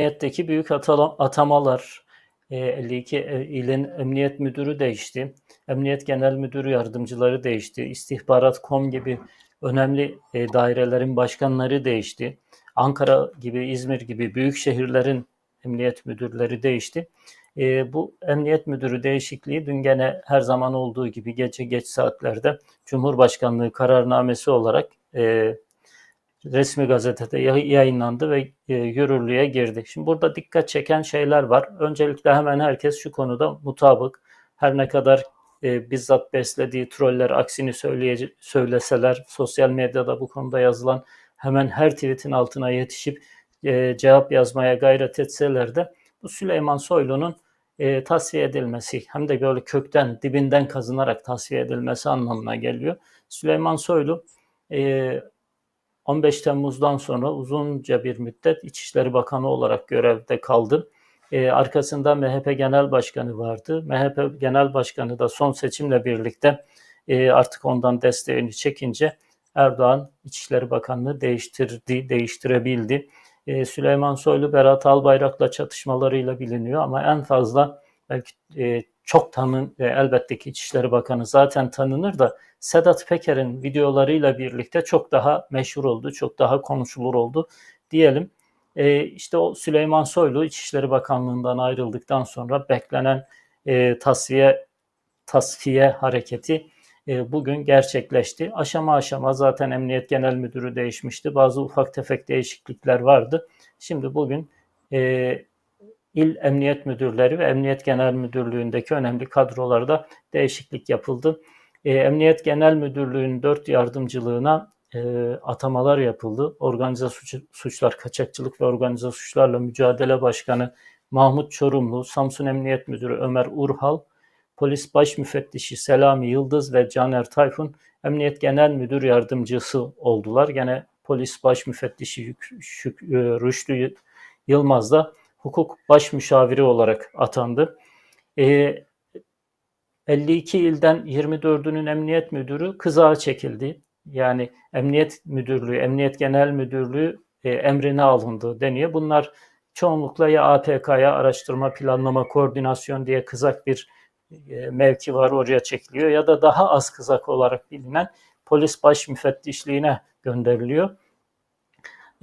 Emniyetteki büyük atamalar, e, 52 e, ilin emniyet müdürü değişti. Emniyet genel müdürü yardımcıları değişti. İstihbarat.com gibi önemli e, dairelerin başkanları değişti. Ankara gibi, İzmir gibi büyük şehirlerin emniyet müdürleri değişti. E, bu emniyet müdürü değişikliği dün gene her zaman olduğu gibi gece geç saatlerde Cumhurbaşkanlığı kararnamesi olarak e, resmi gazetede yayınlandı ve e, yürürlüğe girdi. Şimdi burada dikkat çeken şeyler var. Öncelikle hemen herkes şu konuda mutabık. Her ne kadar e, bizzat beslediği troller aksini söyleye, söyleseler, sosyal medyada bu konuda yazılan hemen her tweetin altına yetişip e, cevap yazmaya gayret etseler de bu Süleyman Soylu'nun e, tasfiye edilmesi hem de böyle kökten dibinden kazınarak tasfiye edilmesi anlamına geliyor. Süleyman Soylu e, 15 Temmuz'dan sonra uzunca bir müddet İçişleri Bakanı olarak görevde kaldı. Ee, arkasında MHP Genel Başkanı vardı. MHP Genel Başkanı da son seçimle birlikte e, artık ondan desteğini çekince Erdoğan İçişleri Bakanlığı değiştirdi, değiştirebildi. E, Süleyman Soylu Berat Albayrak'la çatışmalarıyla biliniyor ama en fazla belki e, çok tanın e, elbette ki İçişleri Bakanı zaten tanınır da Sedat Peker'in videolarıyla birlikte çok daha meşhur oldu, çok daha konuşulur oldu diyelim. E, işte o Süleyman Soylu İçişleri Bakanlığı'ndan ayrıldıktan sonra beklenen e, tasfiye tasfiye hareketi e, bugün gerçekleşti. Aşama aşama zaten Emniyet Genel Müdürü değişmişti. Bazı ufak tefek değişiklikler vardı. Şimdi bugün e, İl Emniyet Müdürleri ve Emniyet Genel Müdürlüğü'ndeki önemli kadrolarda değişiklik yapıldı. E, Emniyet Genel Müdürlüğü'nün dört yardımcılığına e, atamalar yapıldı. Organize suç, suçlar, kaçakçılık ve organize suçlarla mücadele başkanı Mahmut Çorumlu, Samsun Emniyet Müdürü Ömer Urhal, Polis Baş Müfettişi Selami Yıldız ve Caner Tayfun Emniyet Genel Müdür Yardımcısı oldular. Gene Polis Baş Müfettişi e, Rüştü Yılmaz da hukuk baş müşaviri olarak atandı. E, 52 ilden 24'ünün emniyet müdürü kızağa çekildi. Yani emniyet müdürlüğü, emniyet genel müdürlüğü e, emrine alındı deniyor. Bunlar çoğunlukla ya APK'ya araştırma planlama koordinasyon diye kızak bir e, mevki var oraya çekiliyor ya da daha az kızak olarak bilinen polis baş müfettişliğine gönderiliyor.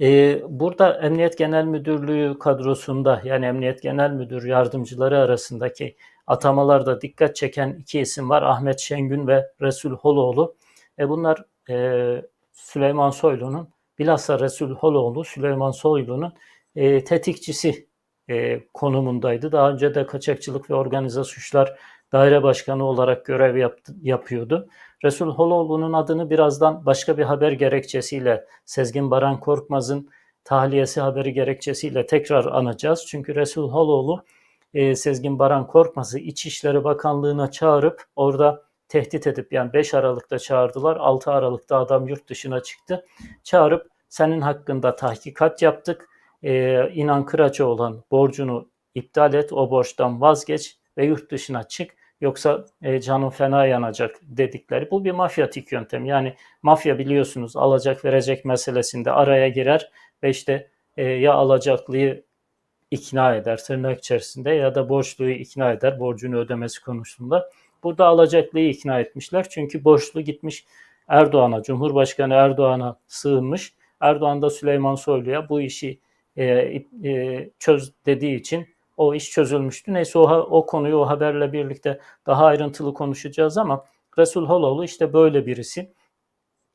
Ee, burada Emniyet Genel Müdürlüğü kadrosunda yani Emniyet Genel Müdür yardımcıları arasındaki atamalarda dikkat çeken iki isim var. Ahmet Şengün ve Resul Holoğlu. E bunlar e, Süleyman Soylu'nun bilhassa Resul Holoğlu Süleyman Soylu'nun e, tetikçisi e, konumundaydı. Daha önce de kaçakçılık ve organize suçlar daire başkanı olarak görev yaptı, yapıyordu. Resul Holoğlu'nun adını birazdan başka bir haber gerekçesiyle Sezgin Baran Korkmaz'ın tahliyesi haberi gerekçesiyle tekrar anacağız. Çünkü Resul Holoğlu e, Sezgin Baran Korkmaz'ı İçişleri Bakanlığı'na çağırıp orada tehdit edip yani 5 Aralık'ta çağırdılar. 6 Aralık'ta adam yurt dışına çıktı. Çağırıp senin hakkında tahkikat yaptık. E, İnan Kıraç'a olan borcunu iptal et, o borçtan vazgeç ve yurt dışına çık yoksa e, canın fena yanacak dedikleri. Bu bir mafyatik yöntem. Yani mafya biliyorsunuz alacak verecek meselesinde araya girer ve işte e, ya alacaklıyı ikna eder tırnak içerisinde ya da borçluyu ikna eder borcunu ödemesi konusunda. Burada alacaklıyı ikna etmişler. Çünkü borçlu gitmiş Erdoğan'a, Cumhurbaşkanı Erdoğan'a sığınmış. Erdoğan da Süleyman Soylu'ya bu işi e, e, çöz dediği için o iş çözülmüştü. Neyse o, o konuyu o haberle birlikte daha ayrıntılı konuşacağız ama Resul Holoğlu işte böyle birisi.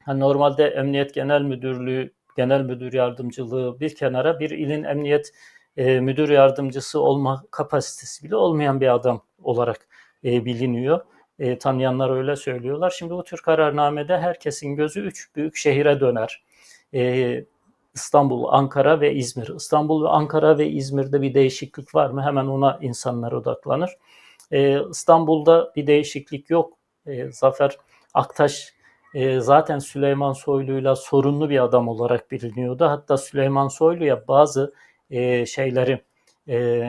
Yani normalde Emniyet Genel Müdürlüğü, Genel Müdür Yardımcılığı bir kenara bir ilin emniyet e, müdür yardımcısı olma kapasitesi bile olmayan bir adam olarak e, biliniyor. E, tanıyanlar öyle söylüyorlar. Şimdi bu tür kararnamede herkesin gözü üç büyük şehire döner. E, İstanbul, Ankara ve İzmir. İstanbul ve Ankara ve İzmir'de bir değişiklik var mı? Hemen ona insanlar odaklanır. Ee, İstanbul'da bir değişiklik yok. Ee, Zafer Aktaş e, zaten Süleyman Soylu'yla sorunlu bir adam olarak biliniyordu. Hatta Süleyman Soylu'ya bazı e, şeyleri, e,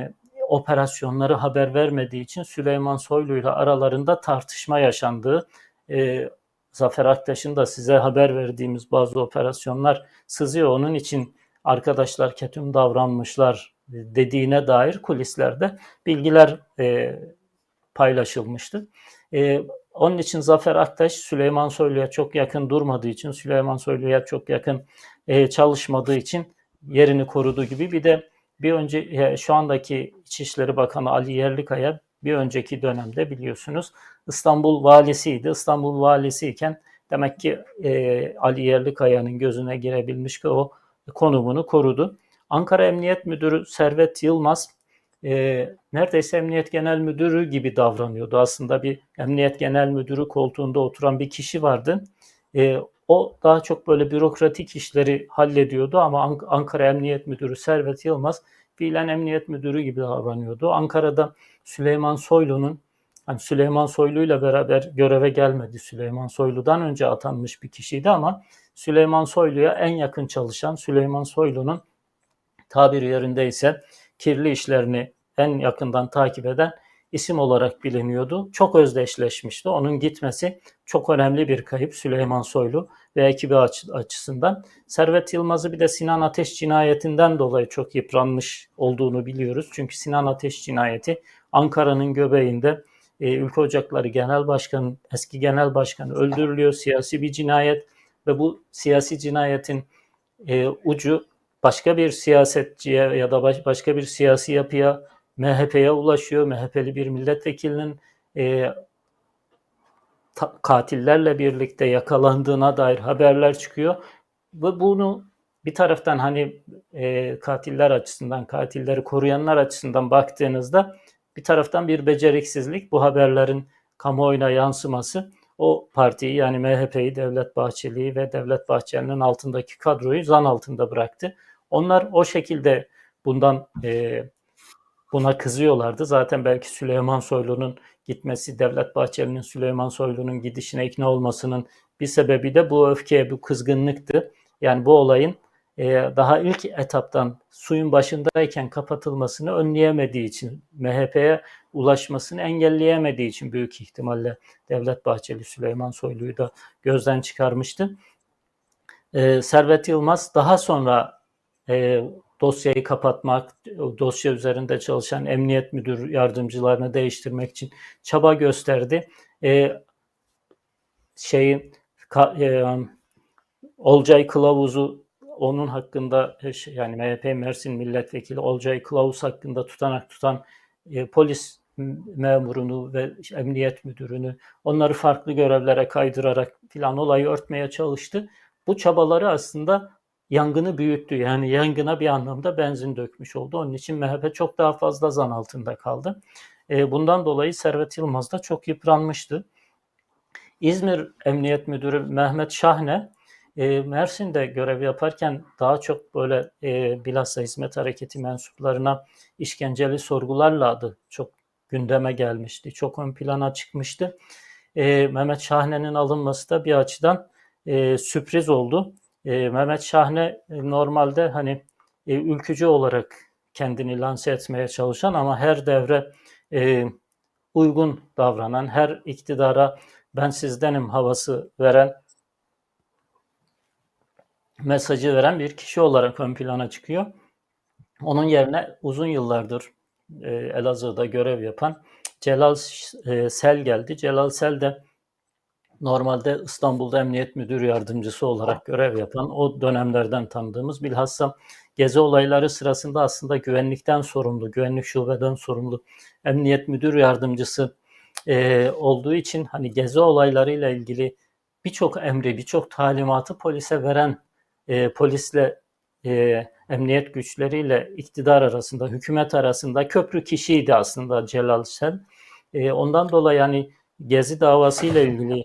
operasyonları haber vermediği için Süleyman Soylu'yla aralarında tartışma yaşandığı e, Zafer Aktaş'ın da size haber verdiğimiz bazı operasyonlar sızıyor. Onun için arkadaşlar ketum davranmışlar dediğine dair kulislerde bilgiler e, paylaşılmıştı. E, onun için Zafer Aktaş Süleyman Soylu'ya çok yakın durmadığı için, Süleyman Soylu'ya çok yakın e, çalışmadığı için yerini koruduğu gibi bir de bir önce e, şu andaki İçişleri Bakanı Ali Yerlikaya bir önceki dönemde biliyorsunuz İstanbul valisiydi. İstanbul valisiyken demek ki e, Ali Yerlikaya'nın gözüne girebilmiş ki o konumunu korudu. Ankara Emniyet Müdürü Servet Yılmaz e, neredeyse Emniyet Genel Müdürü gibi davranıyordu. Aslında bir Emniyet Genel Müdürü koltuğunda oturan bir kişi vardı. E, o daha çok böyle bürokratik işleri hallediyordu ama Ankara Emniyet Müdürü Servet Yılmaz fiilen emniyet müdürü gibi davranıyordu. Ankara'da Süleyman Soylu'nun hani Süleyman Soylu ile beraber göreve gelmedi. Süleyman Soylu'dan önce atanmış bir kişiydi ama Süleyman Soylu'ya en yakın çalışan Süleyman Soylu'nun tabiri yerindeyse kirli işlerini en yakından takip eden isim olarak biliniyordu. Çok özdeşleşmişti. Onun gitmesi çok önemli bir kayıp Süleyman Soylu ve ekibi açısından. Servet Yılmaz'ı bir de Sinan Ateş cinayetinden dolayı çok yıpranmış olduğunu biliyoruz. Çünkü Sinan Ateş cinayeti Ankara'nın göbeğinde e, Ülke Ocakları Genel Başkanı, eski Genel Başkanı öldürülüyor. Siyasi bir cinayet ve bu siyasi cinayetin e, ucu başka bir siyasetçiye ya da baş, başka bir siyasi yapıya MHP'ye ulaşıyor. MHP'li bir milletvekilinin e, ta, katillerle birlikte yakalandığına dair haberler çıkıyor. Ve bunu bir taraftan hani e, katiller açısından, katilleri koruyanlar açısından baktığınızda bir taraftan bir beceriksizlik bu haberlerin kamuoyuna yansıması o partiyi yani MHP'yi, Devlet Bahçeli'yi ve Devlet Bahçeli'nin altındaki kadroyu zan altında bıraktı. Onlar o şekilde bundan e, buna kızıyorlardı. Zaten belki Süleyman Soylu'nun gitmesi, Devlet Bahçeli'nin Süleyman Soylu'nun gidişine ikna olmasının bir sebebi de bu öfke, bu kızgınlıktı. Yani bu olayın e, daha ilk etaptan suyun başındayken kapatılmasını önleyemediği için, MHP'ye ulaşmasını engelleyemediği için büyük ihtimalle Devlet Bahçeli Süleyman Soylu'yu da gözden çıkarmıştı. E, Servet Yılmaz daha sonra e, dosyayı kapatmak, dosya üzerinde çalışan emniyet müdür yardımcılarını değiştirmek için çaba gösterdi. E, şeyin e, Olcay Kılavuz'u onun hakkında yani MHP Mersin milletvekili Olcay Kılavuz hakkında tutanak tutan e, polis memurunu ve emniyet müdürünü onları farklı görevlere kaydırarak filan olayı örtmeye çalıştı. Bu çabaları aslında yangını büyüttü. Yani yangına bir anlamda benzin dökmüş oldu. Onun için MHP çok daha fazla zan altında kaldı. E, bundan dolayı Servet Yılmaz da çok yıpranmıştı. İzmir Emniyet Müdürü Mehmet Şahne e, Mersin'de görev yaparken daha çok böyle e, bilhassa hizmet hareketi mensuplarına işkenceli sorgularla adı çok gündeme gelmişti. Çok ön plana çıkmıştı. E, Mehmet Şahne'nin alınması da bir açıdan e, sürpriz oldu. E, Mehmet Şahne e, normalde hani e, ülkücü olarak kendini lanse etmeye çalışan ama her devre e, uygun davranan, her iktidara ben sizdenim havası veren mesajı veren bir kişi olarak ön plana çıkıyor. Onun yerine uzun yıllardır e, Elazığ'da görev yapan Celal e, Sel geldi. Celal Sel de normalde İstanbul'da Emniyet Müdür Yardımcısı olarak görev yapan o dönemlerden tanıdığımız bilhassa gezi olayları sırasında aslında güvenlikten sorumlu, güvenlik şubeden sorumlu Emniyet Müdür Yardımcısı e, olduğu için hani gezi olaylarıyla ilgili birçok emri, birçok talimatı polise veren e, polisle e, emniyet güçleriyle iktidar arasında, hükümet arasında köprü kişiydi aslında Celal Sel. E, ondan dolayı yani Gezi davası ile ilgili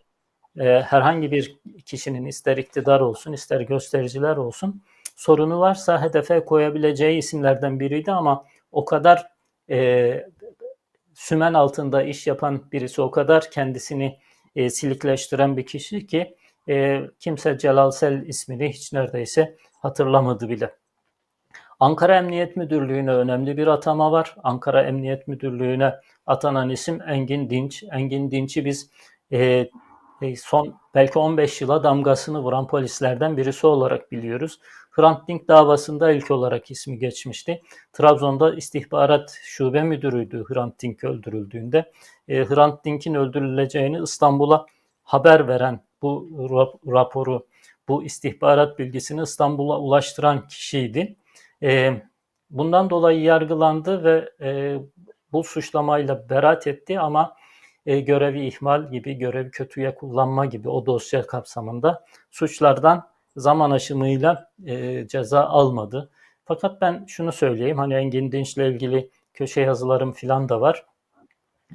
e, herhangi bir kişinin ister iktidar olsun ister göstericiler olsun sorunu varsa hedefe koyabileceği isimlerden biriydi ama o kadar e, sümen altında iş yapan birisi o kadar kendisini e, silikleştiren bir kişi ki e, kimse Celal Sel ismini hiç neredeyse hatırlamadı bile. Ankara Emniyet Müdürlüğü'ne önemli bir atama var. Ankara Emniyet Müdürlüğü'ne atanan isim Engin Dinç. Engin Dinç'i biz e, son belki 15 yıla damgasını vuran polislerden birisi olarak biliyoruz. Hrant Dink davasında ilk olarak ismi geçmişti. Trabzon'da istihbarat şube müdürüydü Hrant Dink öldürüldüğünde. E, Hrant Dink'in öldürüleceğini İstanbul'a haber veren bu raporu, bu istihbarat bilgisini İstanbul'a ulaştıran kişiydi. E, bundan dolayı yargılandı ve e, bu suçlamayla beraat etti ama e, görevi ihmal gibi, görevi kötüye kullanma gibi o dosya kapsamında suçlardan zaman aşımıyla e, ceza almadı. Fakat ben şunu söyleyeyim, hani Engin Dinç'le ilgili köşe yazılarım falan da var.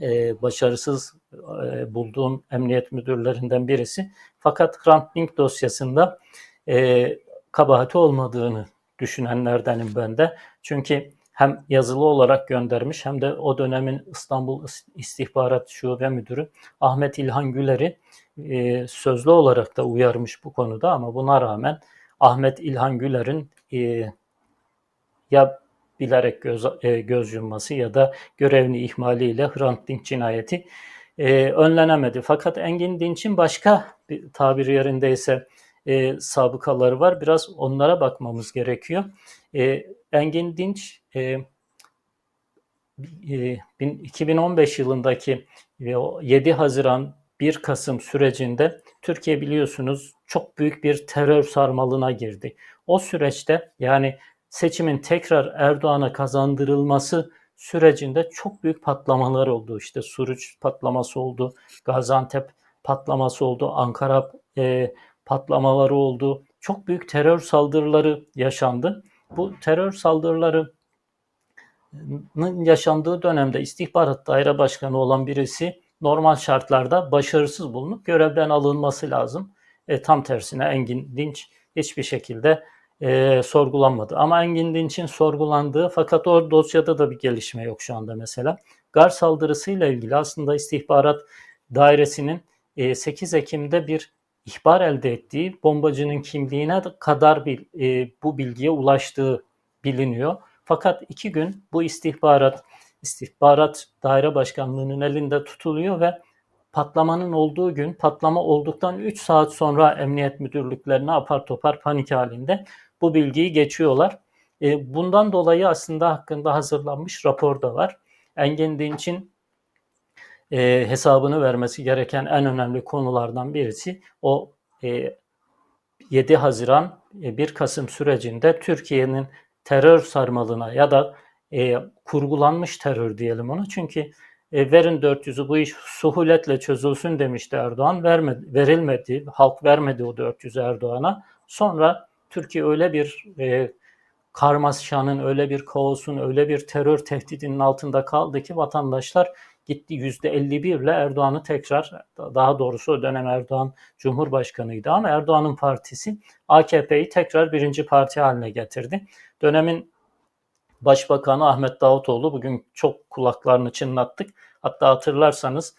E, başarısız e, bulduğum emniyet müdürlerinden birisi. Fakat Hrant Dink dosyasında e, kabahati olmadığını düşünenlerdenim ben de. Çünkü hem yazılı olarak göndermiş hem de o dönemin İstanbul İstihbarat Şube Müdürü Ahmet İlhan Güler'i e, sözlü olarak da uyarmış bu konuda ama buna rağmen Ahmet İlhan Güler'in e, ya bilerek göz, e, göz yumması ya da görevini ihmaliyle Hrant Dink cinayeti e, önlenemedi. Fakat Engin Dinç'in başka bir tabiri yerindeyse e, sabıkaları var. Biraz onlara bakmamız gerekiyor. E, Engin Dinç e, e, 2015 yılındaki 7 Haziran 1 Kasım sürecinde Türkiye biliyorsunuz çok büyük bir terör sarmalına girdi. O süreçte yani seçimin tekrar Erdoğan'a kazandırılması sürecinde çok büyük patlamalar oldu. İşte Suruç patlaması oldu, Gaziantep patlaması oldu, Ankara e, patlamaları oldu. Çok büyük terör saldırıları yaşandı. Bu terör saldırıları yaşandığı dönemde istihbarat daire başkanı olan birisi normal şartlarda başarısız bulunup görevden alınması lazım. E, tam tersine Engin Dinç hiçbir şekilde e, sorgulanmadı. Ama Engin Dinç'in sorgulandığı fakat o dosyada da bir gelişme yok şu anda mesela. Gar saldırısıyla ilgili aslında istihbarat dairesinin e, 8 Ekim'de bir ihbar elde ettiği bombacının kimliğine kadar bir, e, bu bilgiye ulaştığı biliniyor. Fakat iki gün bu istihbarat istihbarat daire başkanlığının elinde tutuluyor ve patlamanın olduğu gün patlama olduktan 3 saat sonra emniyet müdürlüklerine apar topar panik halinde bu bilgiyi geçiyorlar. E, bundan dolayı aslında hakkında hazırlanmış rapor da var. Engin Dinç'in e, hesabını vermesi gereken en önemli konulardan birisi o e, 7 Haziran 1 e, Kasım sürecinde Türkiye'nin terör sarmalına ya da e, kurgulanmış terör diyelim ona. Çünkü e, verin 400'ü bu iş suhuletle çözülsün demişti Erdoğan. Vermedi, verilmedi. Halk vermedi o 400'ü Erdoğan'a. Sonra Türkiye öyle bir e, karmaşanın, öyle bir kaosun, öyle bir terör tehdidinin altında kaldı ki vatandaşlar gitti %51 ile Erdoğan'ı tekrar daha doğrusu o dönem Erdoğan Cumhurbaşkanıydı ama Erdoğan'ın partisi AKP'yi tekrar birinci parti haline getirdi. Dönemin Başbakanı Ahmet Davutoğlu bugün çok kulaklarını çınlattık. Hatta hatırlarsanız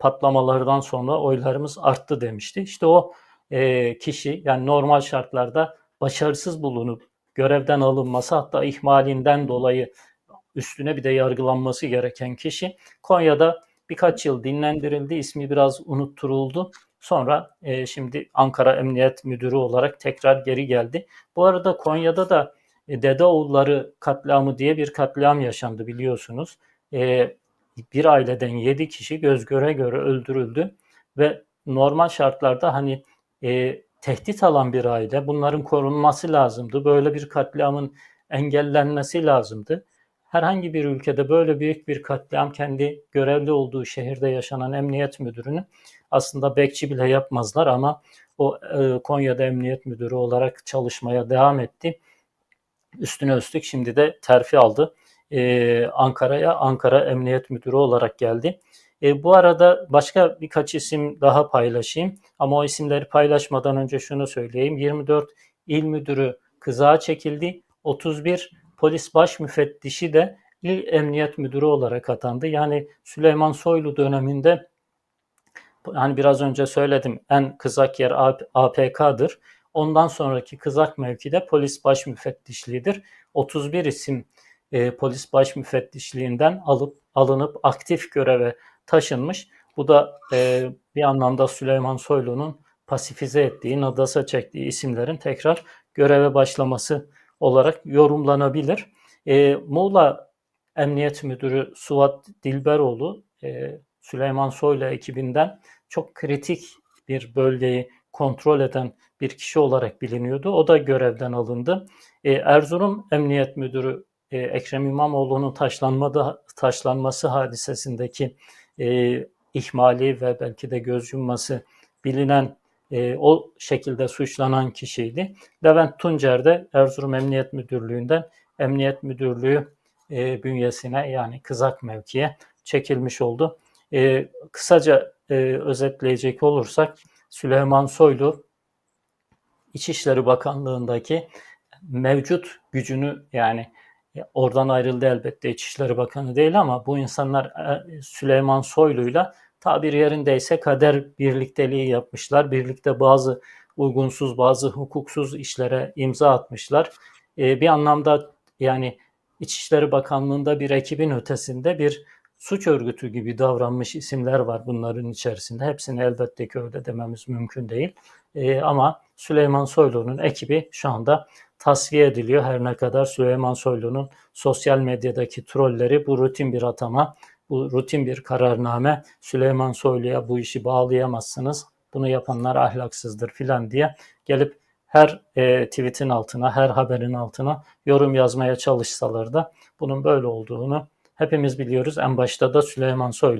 patlamalardan sonra oylarımız arttı demişti. İşte o e, kişi yani normal şartlarda başarısız bulunup görevden alınması hatta ihmalinden dolayı üstüne bir de yargılanması gereken kişi Konya'da birkaç yıl dinlendirildi. ismi biraz unutturuldu. Sonra e, şimdi Ankara Emniyet Müdürü olarak tekrar geri geldi. Bu arada Konya'da da e, Dedeoğulları katliamı diye bir katliam yaşandı biliyorsunuz. E, bir aileden 7 kişi göz göre göre öldürüldü ve normal şartlarda hani e, tehdit alan bir aile bunların korunması lazımdı. Böyle bir katliamın engellenmesi lazımdı. Herhangi bir ülkede böyle büyük bir katliam kendi görevli olduğu şehirde yaşanan emniyet müdürünü aslında bekçi bile yapmazlar ama o e, Konya'da emniyet müdürü olarak çalışmaya devam etti üstüne üstlük şimdi de terfi aldı. Ee, Ankara'ya Ankara Emniyet Müdürü olarak geldi. E, bu arada başka birkaç isim daha paylaşayım. Ama o isimleri paylaşmadan önce şunu söyleyeyim. 24 il müdürü kızağa çekildi. 31 polis baş müfettişi de il emniyet müdürü olarak atandı. Yani Süleyman Soylu döneminde hani biraz önce söyledim en kızak yer APK'dır. Ondan sonraki kızak mevkide polis baş müfettişliğidir. 31 isim e, polis baş müfettişliğinden alıp alınıp aktif göreve taşınmış. Bu da e, bir anlamda Süleyman Soylu'nun pasifize ettiği, nadasa çektiği isimlerin tekrar göreve başlaması olarak yorumlanabilir. E, Muğla Emniyet Müdürü Suat Dilberoğlu e, Süleyman Soylu ekibinden çok kritik bir bölgeyi kontrol eden bir kişi olarak biliniyordu. O da görevden alındı. E, Erzurum Emniyet Müdürü e, Ekrem İmamoğlu'nun taşlanmada, taşlanması hadisesindeki e, ihmali ve belki de göz yumması bilinen e, o şekilde suçlanan kişiydi. Levent Tuncer de Erzurum Emniyet Müdürlüğü'nden Emniyet Müdürlüğü e, bünyesine yani kızak mevkiye çekilmiş oldu. E, kısaca e, özetleyecek olursak Süleyman Soylu İçişleri Bakanlığı'ndaki mevcut gücünü yani oradan ayrıldı elbette İçişleri Bakanı değil ama bu insanlar e, Süleyman Soylu'yla tabir yerindeyse kader birlikteliği yapmışlar. Birlikte bazı uygunsuz, bazı hukuksuz işlere imza atmışlar. E, bir anlamda yani İçişleri Bakanlığı'nda bir ekibin ötesinde bir suç örgütü gibi davranmış isimler var bunların içerisinde. Hepsini elbette ki öyle dememiz mümkün değil. E, ama Süleyman Soylu'nun ekibi şu anda tasfiye ediliyor. Her ne kadar Süleyman Soylu'nun sosyal medyadaki trolleri bu rutin bir atama, bu rutin bir kararname Süleyman Soylu'ya bu işi bağlayamazsınız. Bunu yapanlar ahlaksızdır filan diye gelip her e, tweetin altına, her haberin altına yorum yazmaya çalışsalar da bunun böyle olduğunu hepimiz biliyoruz. En başta da Süleyman Soylu